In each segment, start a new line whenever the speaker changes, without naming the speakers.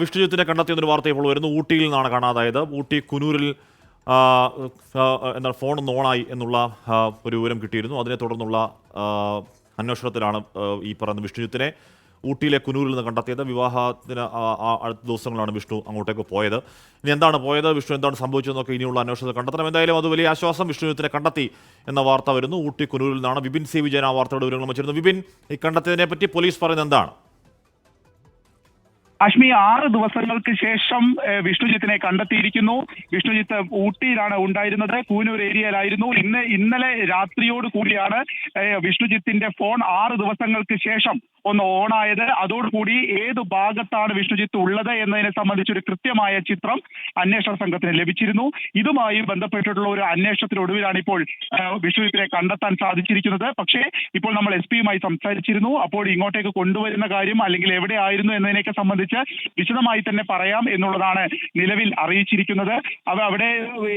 വിഷ്ണുജിത്തിനെ കണ്ടെത്തിയെന്നൊരു വാർത്ത ഇപ്പോൾ വരുന്നു. ഊട്ടിയിൽ നിന്നാണ് കാണാതായത്. ഊട്ടി കുനൂരിൽ എന്താ ഫോൺ ഓണായി എന്നുള്ള ഒരു വിവരം കിട്ടിയിരുന്നു. അതിനെ തുടർന്നുള്ള അന്വേഷണത്തിലാണ് ഈ പറയുന്ന വിഷ്ണുജിത്തിനെ ഊട്ടിയിലെ കുനൂരിൽ നിന്ന് കണ്ടെത്തിയത്. വിവാഹത്തിന് അടുത്ത ദിവസങ്ങളാണ് വിഷ്ണു അങ്ങോട്ടേക്ക് പോയത്. ഇനി എന്താണ് പോയത്? വിഷ്ണു എന്താണ് സംഭവിച്ചതെന്നൊക്കെ ഇനിയുള്ള അന്വേഷണത്തിൽ കണ്ടെത്തണം. എന്തായാലും അത് വലിയ ആശ്വാസം വിഷ്ണുജിത്തിനെ കണ്ടെത്തി എന്ന വാർത്ത വരുന്നു. ഊട്ടി കുനൂരിൽ നിന്നാണ് വിപിൻ സി വിജയൻ ആ വാർത്തയുടെ വിവരങ്ങൾ വെച്ചിരുന്നു വിപിൻ ഈ കണ്ടെത്തിയതിനെ പറ്റി പോലീസ് പറയുന്നത് എന്താണ്?
അശ്മി ആറ് ദിവസങ്ങൾക്ക് ശേഷം വിഷ്ണുജിത്തിനെ കണ്ടെത്തിയിരിക്കുന്നു. വിഷ്ണുജിത്ത് ഊട്ടിയിലാണ് ഉണ്ടായിരുന്നത്. കൂനൂർ ഏരിയയിലായിരുന്നു. ഇന്ന് ഇന്നലെ രാത്രിയോട് കൂടിയാണ് വിഷ്ണുജിത്തിന്റെ ഫോൺ ആറ് ദിവസങ്ങൾക്ക് ശേഷം ഒന്ന് ഓണായത്. അതോടുകൂടി ഏത് ഭാഗത്താണ് വിഷ്ണുജിത്ത് ഉള്ളത് എന്നതിനെ സംബന്ധിച്ചൊരു കൃത്യമായ ചിത്രം അന്വേഷണ സംഘത്തിന് ലഭിച്ചിരുന്നു. ഇതുമായി ബന്ധപ്പെട്ടിട്ടുള്ള ഒരു അന്വേഷണത്തിനൊടുവിലാണ് ഇപ്പോൾ വിഷ്ണുജിത്തിനെ കണ്ടെത്താൻ സാധിച്ചിരിക്കുന്നത്. പക്ഷേ ഇപ്പോൾ നമ്മൾ എസ് പിയുമായി സംസാരിച്ചിരുന്നു. അപ്പോൾ ഇങ്ങോട്ടേക്ക് കൊണ്ടുവരുന്ന കാര്യം അല്ലെങ്കിൽ എവിടെ ആയിരുന്നു എന്നതിനെയൊക്കെ സംബന്ധിച്ച് വിശദമായി തന്നെ പറയാം എന്നുള്ളതാണ് നിലവിൽ അറിയിച്ചിരിക്കുന്നത്. അവ അവിടെ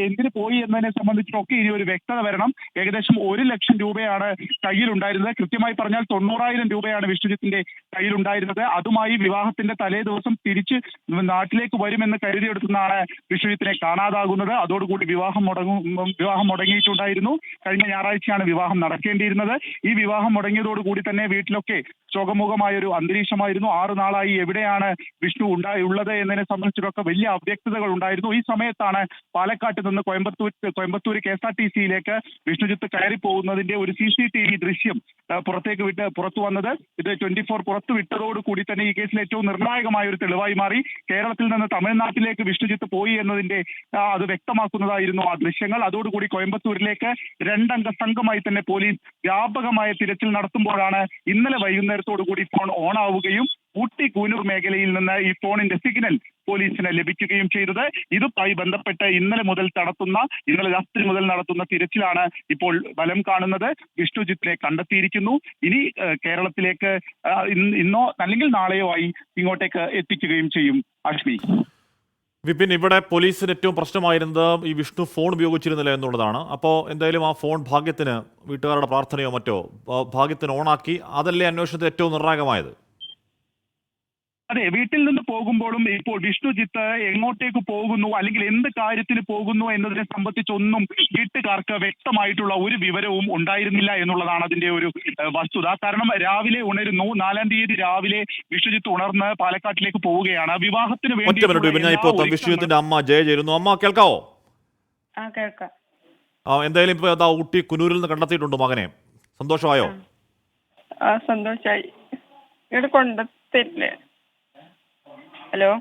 എന്തിനു പോയി എന്നതിനെ സംബന്ധിച്ചൊക്കെ ഇനി ഒരു വ്യക്തത വരണം. ഏകദേശം ഒരു ലക്ഷം രൂപയാണ് കയ്യിലുണ്ടായിരുന്നത്. കൃത്യമായി പറഞ്ഞാൽ തൊണ്ണൂറായിരം രൂപയാണ് വിശ്വജിത്തിന്റെ കയ്യിലുണ്ടായിരുന്നത്. അതുമായി വിവാഹത്തിന്റെ തലേ ദിവസം തിരിച്ച് നാട്ടിലേക്ക് വരുമെന്ന് കരുതിയെടുത്തുനിന്നാണ് വിശ്വജിത്തിനെ കാണാതാകുന്നത്. അതോടുകൂടി വിവാഹം മുടങ്ങും വിവാഹം മുടങ്ങിയിട്ടുണ്ടായിരുന്നു. കഴിഞ്ഞ ഞായറാഴ്ചയാണ് വിവാഹം നടക്കേണ്ടിയിരുന്നത്. ഈ വിവാഹം മുടങ്ങിയതോടുകൂടി തന്നെ വീട്ടിലൊക്കെ ശോകമുഖമായ ഒരു അന്തരീക്ഷമായിരുന്നു. ആറ് നാളായി എവിടെയാണ് വിഷ്ണു ഉണ്ടായി ഉള്ളത് എന്നതിനെ സംബന്ധിച്ചിട്ടൊക്കെ വലിയ അവ്യക്തതകൾ ഉണ്ടായിരുന്നു. ഈ സമയത്താണ് പാലക്കാട്ട് നിന്ന് Coimbatore Coimbatore K S R T സിയിലേക്ക് വിഷ്ണുജിത്ത് കയറി പോകുന്നതിന്റെ ഒരു സി സി ടി വി ദൃശ്യം പുറത്തേക്ക് വിട്ട് പുറത്തു വന്നത്. ഇത് ട്വന്റി ഫോർ പുറത്തു വിട്ടതോടുകൂടി തന്നെ ഈ കേസിൽ ഏറ്റവും നിർണായകമായ ഒരു തെളിവായി മാറി. കേരളത്തിൽ നിന്ന് തമിഴ്നാട്ടിലേക്ക് വിഷ്ണുജിത്ത് പോയി എന്നതിന്റെ അത് വ്യക്തമാക്കുന്നതായിരുന്നു ആ ദൃശ്യങ്ങൾ. അതോടുകൂടി കോയമ്പത്തൂരിലേക്ക് രണ്ടംഗ സംഘമായി തന്നെ പോലീസ് വ്യാപകമായ തിരച്ചിൽ നടത്തുമ്പോഴാണ് ഇന്നലെ വൈകുന്നേരത്തോടു കൂടി ഫോൺ ഓൺ ആവുകയും ഊട്ടി കൂനൂർ മേഖലയിൽ നിന്ന് ഈ ഫോണിന്റെ സിഗ്നൽ പോലീസിന് ലഭിക്കുകയും ചെയ്തത്. ഇതുമായി ബന്ധപ്പെട്ട് ഇന്നലെ മുതൽ നടത്തുന്ന ഇന്നലെ രാത്രി മുതൽ നടത്തുന്ന തിരച്ചിലാണ് ഇപ്പോൾ ഫലം കാണുന്നത്. വിഷ്ണുജിത്തിനെ കണ്ടെത്തിയിരിക്കുന്നു. ഇനി കേരളത്തിലേക്ക് ഇന്നോ അല്ലെങ്കിൽ നാളെയോ ആയി ഇങ്ങോട്ടേക്ക് എത്തിക്കുകയും ചെയ്യും. അശ്മി
വിപിൻ ഇവിടെ പോലീസിന് ഏറ്റവും പ്രശ്നമായിരുന്നത് ഈ വിഷ്ണു ഫോൺ ഉപയോഗിച്ചിരുന്നില്ല എന്നുള്ളതാണ്. അപ്പോൾ എന്തായാലും ആ ഫോൺ ഭാഗ്യത്തിന് വീട്ടുകാരുടെ പ്രാർത്ഥനയോ മറ്റോ ഭാഗ്യത്തിന് ഓണാക്കി അതല്ലേ അന്വേഷണത്തിൽ ഏറ്റവും നിർണായകമായത്?
അതെ വീട്ടിൽ നിന്ന് പോകുമ്പോഴും ഇപ്പോൾ വിഷ്ണുജിത്ത് എങ്ങോട്ടേക്ക് പോകുന്നു അല്ലെങ്കിൽ എന്ത് കാര്യത്തിന് പോകുന്നു എന്നതിനെ സംബന്ധിച്ചൊന്നും വീട്ടുകാർക്ക് വ്യക്തമായിട്ടുള്ള ഒരു വിവരവും ഉണ്ടായിരുന്നില്ല എന്നുള്ളതാണ് അതിന്റെ ഒരു വസ്തുത. കാരണം രാവിലെ ഉണരുന്നു നാലാം തീയതി രാവിലെ വിഷ്ണുജിത്ത് ഉണർന്ന് പാലക്കാട്ടിലേക്ക് പോവുകയാണ്. വിവാഹത്തിന് വേണ്ടി
വിഷ്ണുജിത്തിന്റെ അമ്മ ജയ ചേരുന്നു. അമ്മ കേൾക്കാവോ?
ആ കേൾക്കാം.
ആ എന്തായാലും ഇപ്പൊ അതാ ഊട്ടി കുനൂരിൽ നിന്ന് കണ്ടെത്തിയിട്ടുണ്ട് മകനെ. സന്തോഷമായോ?
ആ സന്തോഷായി. ഇവിടെ കൊണ്ടുത്തരില്ലേ? ഹലോ?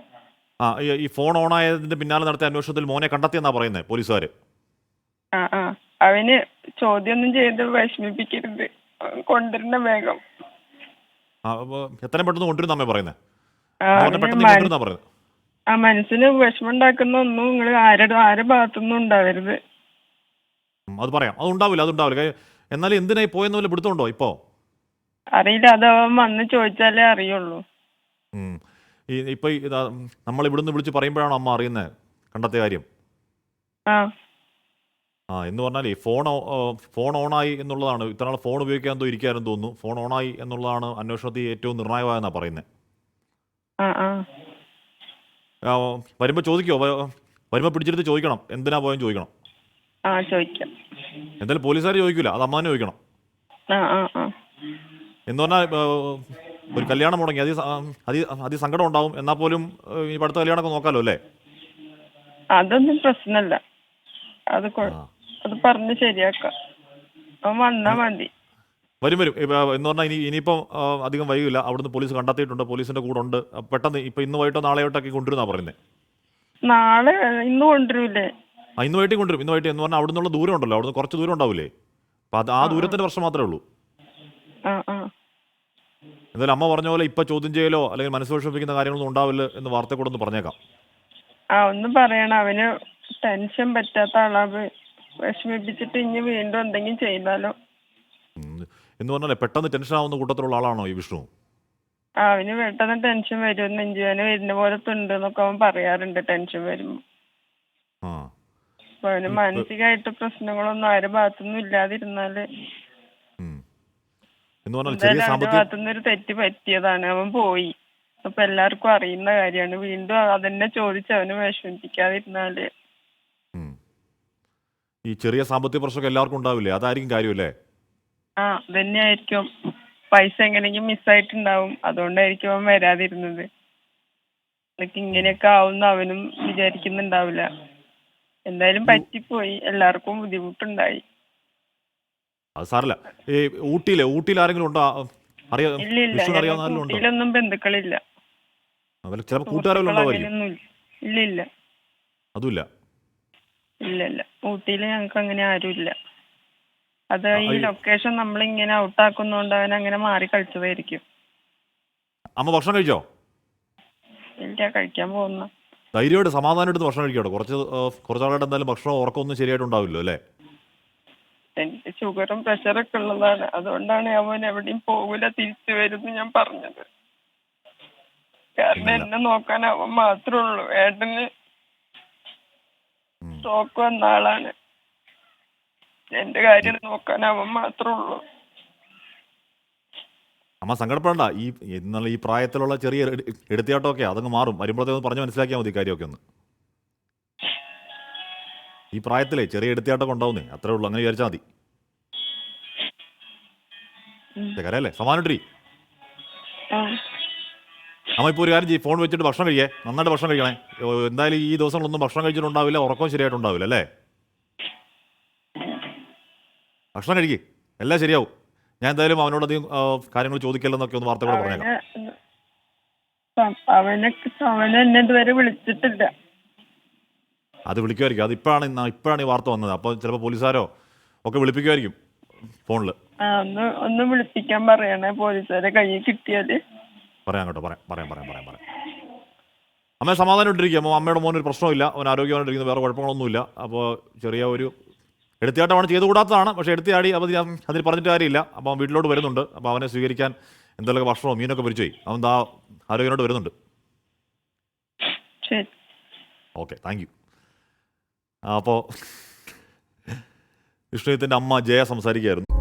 ആ ഈ- ഫോൺ ഓൺ ആയതിന്റെ പിന്നാലെ നടത്തിയ അന്വേഷണത്തിൽ മോനെ കണ്ടെത്തിയെന്നാ പറയുന്നത് പോലീസുകാര്.
ആ ആ. അവന് ചോദ്യമൊന്നും ചെയ്ത് വിഷമിപ്പിക്കരുത്. അവൻ കൊണ്ടുവരുന്ന വേഗം.
ആ അപ്പൊ എത്രയും പെട്ടെന്ന് കൊണ്ടുവരുന്ന അമ്മ പറയുന്നത്
ആ,
മോനെ
അവന്
പെട്ടെന്ന്
മന-
പറയുന്നത്
ആ മനസ്സിന് വിഷമം ഉണ്ടാക്കുന്ന ഒന്നും നിങ്ങൾ ആരുടെ ആരുടെ ഭാഗത്തൊന്നും ഉണ്ടാവരുത്.
ഉം, അത് പറയാം. അത് ഉണ്ടാവില്ല അത് ഉണ്ടാവില്ല. കാര്യം- എന്നാലും എന്തിനായി പോയെന്ന് വല്ല പിടുത്തമുണ്ടോ ഇപ്പോ?
അറിയില്ല അത് അവൻ വന്ന് ചോദിച്ചാലേ അറിയുള്ളൂ.
ഉം. ഈ ഇപ്പൊ ഇതാ നമ്മൾ ഇവിടുന്ന് വിളിച്ച് പറയുമ്പോഴാണ് അമ്മ അറിയുന്നത് കണ്ടത്തെ കാര്യം.
ആ.
ആ എന്ന് പറഞ്ഞാൽ ഫോൺ ഫോൺ ഓണായി എന്നുള്ളതാണ്. ഇത്ര നാൾ ഫോൺ ഉപയോഗിക്കാൻ എന്തോ ഇരിക്കാനും തോന്നുന്നു. ഫോൺ ഓണായി എന്നുള്ളതാണ് അന്വേഷണത്തിൽ ഏറ്റവും നിർണായകമായെന്നാ പറയുന്നത് വരുമ്പോ ചോദിക്കോ? വരുമ്പോ പിടിച്ചെടുത്ത് ചോദിക്കണം. എന്തിനാ പോയെന്ന് ചോദിക്കണം. എന്തായാലും പോലീസുകാർ ചോദിക്കൂല. അത് അമ്മാനെ ചോദിക്കണം. എന്ന് പറഞ്ഞാൽ ഒരു കല്യാണം മുടങ്ങി അതി അതി സങ്കടം ഉണ്ടാവും എന്നാൽ പോലും ഈ അടുത്ത കല്യാണമൊക്കെ നോക്കാലോ അല്ലേ?
അതൊന്നും പ്രശ്നമല്ല. അത് അത് പറഞ്ഞ് ശരിയാക്കാം. അവൻ വന്നാ മതി.
വരും വരും. ഇപ്പൊ, എന്ന് പറഞ്ഞാൽ ഇനി ഇനിയിപ്പം അധികം വൈകില്ല. അവിടുന്ന് പോലീസ് കണ്ടെത്തിയിട്ടുണ്ട് പോലീസിന്റെ കൂടെ ഉണ്ട്. പെട്ടെന്ന് ഇപ്പൊ ഇന്ന് വൈകിട്ടോ നാളെയോട്ടൊക്കെ കൊണ്ടുവരുന്നാ പറയുന്നത്
നാളെ ഇന്ന് കൊണ്ടുവരൂലേ?
ആ ഇന്ന് വൈകിട്ട് കൊണ്ടുവരും. ഇന്ന് വൈകിട്ട് എന്ന് പറഞ്ഞാൽ അവിടുന്ന് നിന്നുള്ള ദൂരം ഉണ്ടല്ലോ. അവിടുന്ന് കുറച്ച് ദൂരം ഉണ്ടാവില്ലേ അപ്പൊ അത് ആ ദൂരത്തിന്റെ പ്രശ്നം മാത്രമേ ഉള്ളൂ. എന്തായാലും അമ്മ പറഞ്ഞ പോലെ ഇപ്പൊ ചോദ്യം ചെയ്യലോ അല്ലെങ്കിൽ മനസ്സ് വിഷമിപ്പിക്കുന്ന കാര്യങ്ങളൊന്നും ഉണ്ടാവില്ല എന്ന് വാർത്ത കൂടെ ഒന്ന് പറഞ്ഞേക്കാം.
ആ ഒന്ന് പറയണം. അവന് ടെൻഷൻ പറ്റാത്ത ആളാവ് വിഷമിപ്പിച്ചിട്ട് ഇനി വീണ്ടും എന്തെങ്കിലും ചെയ്താലോ?
എന്ന് പറഞ്ഞാലേ പെട്ടെന്ന് ടെൻഷൻ ആവുന്ന കൂട്ടത്തിലുള്ള ആളാണോ ഈ വിഷ്ണു?
അവന് പെട്ടെന്ന് ടെൻഷൻ വരും. നെഞ്ചുവേന വരുന്ന പോലത്തെ ഉണ്ട് എന്നൊക്കെ അവൻ പറയാറുണ്ട് ടെൻഷൻ വരുമ്പോ. അവന് മാനസികമായിട്ട് പ്രശ്നങ്ങളൊന്നും ആരുടെ ഭാഗത്തുനിന്നും
ഇല്ലാതിരുന്നാൽ. എന്ന് പറഞ്ഞാൽ ചെറിയ സാമ്പത്തിക
തെറ്റ് പറ്റിയതാണ്. അവൻ പോയി. അപ്പൊ എല്ലാവർക്കും അറിയുന്ന കാര്യമാണ്. വീണ്ടും അതന്നെ ചോദിച്ച് അവന്
വിഷമിപ്പിക്കാതിരുന്നാൽ. ഈ ചെറിയ സാമ്പത്തിക പ്രശ്നമൊക്കെ എല്ലാവർക്കും ഉണ്ടാവില്ലേ? അതായിരിക്കും കാര്യമല്ലേ?
ആ അതന്നെയായിരിക്കും. പൈസ എങ്ങനെയെങ്കിലും മിസ്സായിട്ടുണ്ടാവും. അതുകൊണ്ടായിരിക്കും അവൻ വരാതിരുന്നത്. അതൊക്കെ ഇങ്ങനെയൊക്കെ ആവുന്ന അവനും വിചാരിക്കുന്നുണ്ടാവില്ല. എന്തായാലും പറ്റിപ്പോയി. എല്ലാവർക്കും ബുദ്ധിമുട്ടുണ്ടായി.
അത് ഈ ഊട്ടിയിലെ ഊട്ടിയിൽ ആരെങ്കിലും ഉണ്ടോ? അറിയാം
ഇല്ല ഇല്ല.
വിഷ്ണു അറിയാവുന്ന ആരെങ്കിലും ഉണ്ടോ?
ഊട്ടിയിലൊന്നും ബന്ധുക്കളില്ല.
അവർ ചിലപ്പോൾ കൂട്ടുകാരെല്ലാം ഉണ്ടാവുമായിരിക്കും
അങ്ങനെയൊന്നും ഇല്ല. ഇല്ല
അതുമില്ല.
ഇല്ല ഇല്ല. ഊട്ടിയിൽ ഞങ്ങൾക്ക് അങ്ങനെ ആരും ഇല്ല അത്
ഈ
ഈ
നമ്മൾ
ലൊക്കേഷൻ നമ്മളിങ്ങനെ ഔട്ടാക്കുന്നോണ്ട് അവൻ അങ്ങനെ മാറി കളിച്ചതായിരിക്കും.
അമ്മ ഭക്ഷണം കഴിച്ചോ?
ഇല്ല കഴിക്കാൻ പോകുന്ന.
ധൈര്യമായിട്ട് സമാധാനമായിട്ട് ഭക്ഷണം കഴിക്കട്ടോ. കുറച്ച് ആ, കുറച്ച് ആളുകളുടെ എന്തായാലും ഭക്ഷണം ഉറക്കമൊന്നും ശരിയായിട്ടുണ്ടാവില്ലോ അല്ലേ?
എനിക്ക് ഷുഗറും പ്രഷറൊക്കെ ഉള്ളതാണ് അതുകൊണ്ടാണ് അവൻ എവിടെയും പോകില്ല തിരിച്ചു വരുന്നു ഞാൻ പറഞ്ഞത്. കാരണം എന്നെ നോക്കാൻ അവൻ മാത്രമേ ഉള്ളൂ. ഏട്ടന് സ്ട്രോക്ക് വന്ന ആളാണ്. എന്റെ കാര്യം നോക്കാൻ അവൻ മാത്രമേ ഉള്ളൂ.
അമ്മ സങ്കടപ്പെടണ്ട. ഈ എന്നുള്ള ഈ പ്രായത്തിലുള്ള ചെറിയ എടു- എടുത്തിയാട്ടമൊക്കെ അതങ്ങ് മാറും. വരുമ്പോഴത്തേക്ക് പറഞ്ഞ് മനസ്സിലാക്കിയാൽ മതി കാര്യമൊക്കെ ഒന്ന്. ഈ പ്രായത്തിലേ ചെറിയ എടുത്തിയാട്ടം ഉണ്ടാവുന്നേ അത്രേ ഉള്ളൂ. അങ്ങനെ വിചാരിച്ചാൽ മതി. അല്ലേ
ആ.
അമ്മ ഇപ്പോൾ ഒരു കാര്യം ചെയ്യും. ഫോൺ വെച്ചിട്ട് ഭക്ഷണം കഴിയേ. നന്നായിട്ട് ഭക്ഷണം കഴിക്കണേ. എന്തായാലും ഈ ദിവസങ്ങളൊന്നും ഭക്ഷണം കഴിച്ചിട്ടുണ്ടാവില്ല. ഉറക്കവും ശരിയായിട്ടുണ്ടാവില്ല അല്ലേ? ഭക്ഷണം കഴിക്കേ. എല്ലാം ശരിയാവും. ഞാൻ എന്തായാലും അവനോട് അധികം കാര്യങ്ങൾ ചോദിക്കില്ലെന്നൊക്കെ ഒന്ന് വാർത്തകൾ പറഞ്ഞേക്കാം.
അവന് അവനെ അവനെ എന്നെ ഇതുവരെ വിളിച്ചിട്ടില്ല.
അത് വിളിക്കുമായിരിക്കും. അത് ഇപ്പോഴാണ് ഇപ്പോഴാണ് ഈ വാർത്ത വന്നത്. അപ്പോൾ ചിലപ്പോ പോലീസുകാരോ ഒക്കെ വിളിപ്പിക്കുമായിരിക്കും ഫോണിൽ
ഒന്ന് ഒന്ന് വിളിപ്പിക്കാൻ പറയണേ പോലീസുകാരെ കയ്യിൽ കിട്ടിയാൽ.
പറയാം കേട്ടോ പറയാം പറയാം പറയാം പറയാം പറയാം. അമ്മ സമാധാനം ഇട്ടിരിക്കുക. അപ്പോൾ അമ്മയുടെ മോനൊരു ഒരു പ്രശ്നമില്ല അവൻ ആരോഗ്യമായിട്ടിരിക്കുന്നത് വേറെ കുഴപ്പങ്ങളൊന്നുമില്ല. അപ്പോൾ ചെറിയ ഒരു എടുത്തിയാട്ടമാണ് ചെയ്തുകൂടാത്തതാണ് പക്ഷെ എടുത്തിയാടി ഞാൻ അതിൽ പറഞ്ഞിട്ട് കാര്യമില്ല. അപ്പോൾ അവൻ വീട്ടിലോട്ട് വരുന്നുണ്ട്. അപ്പോൾ അവനെ സ്വീകരിക്കാൻ എന്തെല്ലാം ഭക്ഷണമോ മീനൊക്കെ പിരിച്ചു പോയി. അവൻ ദാ ആരോഗ്യമായിട്ട് വരുന്നുണ്ട്. Okay thank you. അപ്പോൾ വിഷ്ണുജിത്തിന്റെ അമ്മ ജയ സംസാരിക്കുകയായിരുന്നു